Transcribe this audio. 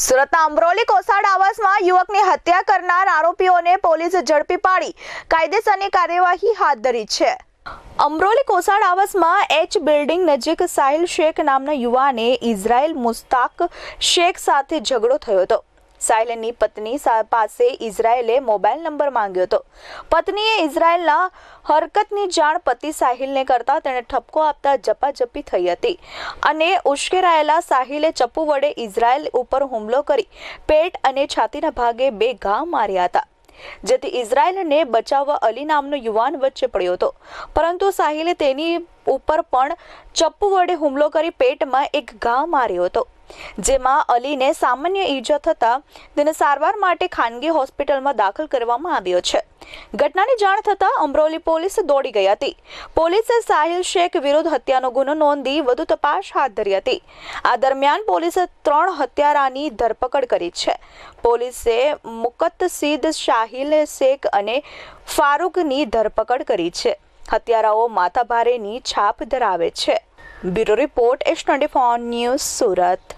સુરતના અમરોલી કોસાડ આવાસમાં યુવકની હત્યા કરનાર આરોપીઓને પોલીસ ઝડપી પાડી. કાયદેસરની કાર્યવાહી હાથ ધરી છે. અમરોલી કોસાડ આવાસમાં એચ બિલ્ડિંગ નજીક સાહિલ શેખ નામના યુવાને ઇઝરાયલ મુસ્તાક શેખ સાથે ઝઘડો થયો હતો. સાહિલની પત્ની પાસે ઇઝરાયલે મોબાઈલ નંબર માંગ્યો હતો. પત્નીએ ઇઝરાયલના હરકતની જાણ પતિ સાહિલને કરતા તેણે ઠપકો આપતા જપાજપી થઈ હતી અને ઉશ્કેરાયેલા સાહિલે ચપ્પુ વડે ઇઝરાયલ ઉપર હુમલો કરી પેટ અને છાતીના ભાગે બે ઘા માર્યા હતા. જેથી ઇઝરાયલને બચાવવા અલી નામનો યુવાન વચ્ચે પડ્યો હતો. પરંતુ સાહિલે તેની ઉપર પણ ચપ્પુ વડે હુમલો કરી પેટમાં એક ઘા માર્યો હતો. જેમાં અલીને સામાન્ય ઈજા થતાં તેને સારવાર માટે ખાનગી હોસ્પિટલમાં દાખલ કરવામાં આવ્યો છે. ઘટનાની જાણ થતાં અમરોલી પોલીસ દોડી ગઈ હતી. પોલીસે સાહિલ શેખ વિરુદ્ધ હત્યાનો ગુનો નોંધી વધુ તપાસ હાથ ધરી હતી. આ દરમિયાન પોલીસે ત્રણ હત્યારાની ધરપકડ કરી છે. પોલીસે મુકતસીદ શાહિલ શેખ અને ફારૂકની ધરપકડ કરી છે. હત્યારાઓ માથાભારેની છાપ ધરાવે છે. Bureau report S twenty news Surat.